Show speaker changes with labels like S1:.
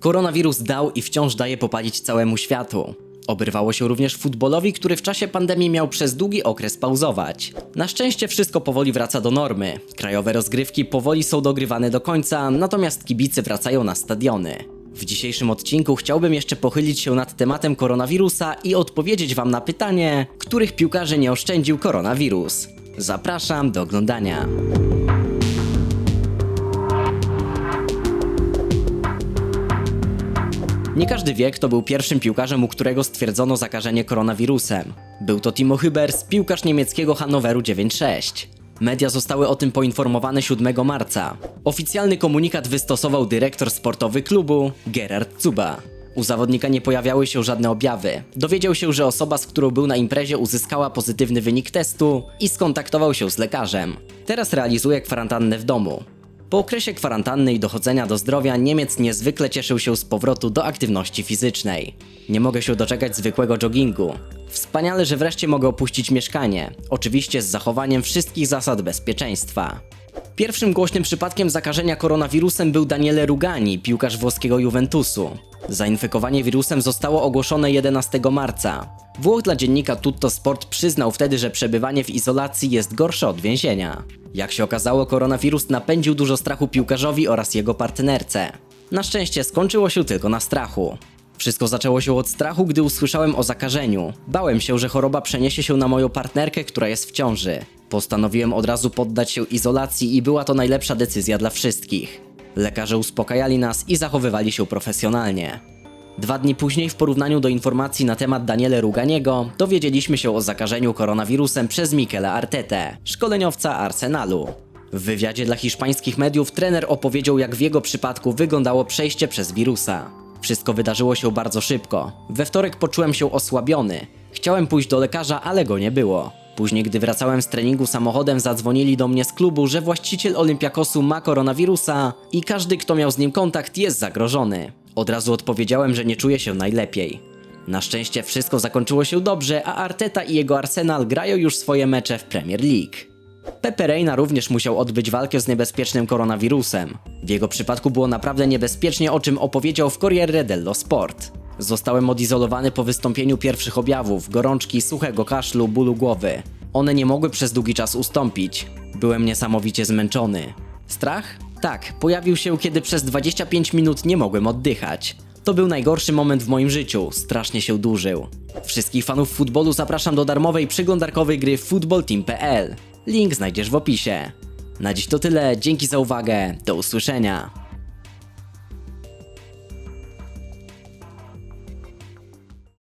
S1: Koronawirus dał i wciąż daje popalić całemu światu. Oberwało się również futbolowi, który w czasie pandemii miał przez długi okres pauzować. Na szczęście wszystko powoli wraca do normy. Krajowe rozgrywki powoli są dogrywane do końca, natomiast kibice wracają na stadiony. W dzisiejszym odcinku chciałbym jeszcze pochylić się nad tematem koronawirusa i odpowiedzieć Wam na pytanie, których piłkarzy nie oszczędził koronawirus. Zapraszam do oglądania. Nie każdy wie, kto był pierwszym piłkarzem, u którego stwierdzono zakażenie koronawirusem. Był to Timo Hübers, piłkarz niemieckiego Hannoveru 96. Media zostały o tym poinformowane 7 marca. Oficjalny komunikat wystosował dyrektor sportowy klubu Gerard Zuba. U zawodnika nie pojawiały się żadne objawy. Dowiedział się, że osoba, z którą był na imprezie, uzyskała pozytywny wynik testu i skontaktował się z lekarzem. Teraz realizuje kwarantannę w domu. Po okresie kwarantanny i dochodzenia do zdrowia Niemiec niezwykle cieszył się z powrotu do aktywności fizycznej. Nie mogę się doczekać zwykłego joggingu. Wspaniale, że wreszcie mogę opuścić mieszkanie, oczywiście z zachowaniem wszystkich zasad bezpieczeństwa. Pierwszym głośnym przypadkiem zakażenia koronawirusem był Daniele Rugani, piłkarz włoskiego Juventusu. Zainfekowanie wirusem zostało ogłoszone 11 marca. Włoch dla dziennika Tutto Sport przyznał wtedy, że przebywanie w izolacji jest gorsze od więzienia. Jak się okazało, koronawirus napędził dużo strachu piłkarzowi oraz jego partnerce. Na szczęście skończyło się tylko na strachu. Wszystko zaczęło się od strachu, gdy usłyszałem o zakażeniu. Bałem się, że choroba przeniesie się na moją partnerkę, która jest w ciąży. Postanowiłem od razu poddać się izolacji i była to najlepsza decyzja dla wszystkich. Lekarze uspokajali nas i zachowywali się profesjonalnie. Dwa dni później, w porównaniu do informacji na temat Daniele Ruganiego, dowiedzieliśmy się o zakażeniu koronawirusem przez Mikela Artetę, szkoleniowca Arsenalu. W wywiadzie dla hiszpańskich mediów trener opowiedział, jak w jego przypadku wyglądało przejście przez wirusa. Wszystko wydarzyło się bardzo szybko. We wtorek poczułem się osłabiony. Chciałem pójść do lekarza, ale go nie było. Później, gdy wracałem z treningu samochodem, zadzwonili do mnie z klubu, że właściciel Olympiakosu ma koronawirusa i każdy, kto miał z nim kontakt, jest zagrożony. Od razu odpowiedziałem, że nie czuję się najlepiej. Na szczęście wszystko zakończyło się dobrze, a Arteta i jego Arsenal grają już swoje mecze w Premier League. Pepe Reina również musiał odbyć walkę z niebezpiecznym koronawirusem. W jego przypadku było naprawdę niebezpiecznie, o czym opowiedział w Corriere dello Sport. Zostałem odizolowany po wystąpieniu pierwszych objawów, gorączki, suchego kaszlu, bólu głowy. One nie mogły przez długi czas ustąpić. Byłem niesamowicie zmęczony. Strach? Tak, pojawił się, kiedy przez 25 minut nie mogłem oddychać. To był najgorszy moment w moim życiu, strasznie się dłużył. Wszystkich fanów futbolu zapraszam do darmowej przeglądarkowej gry footballteam.pl. Link znajdziesz w opisie. Na dziś to tyle, dzięki za uwagę, do usłyszenia.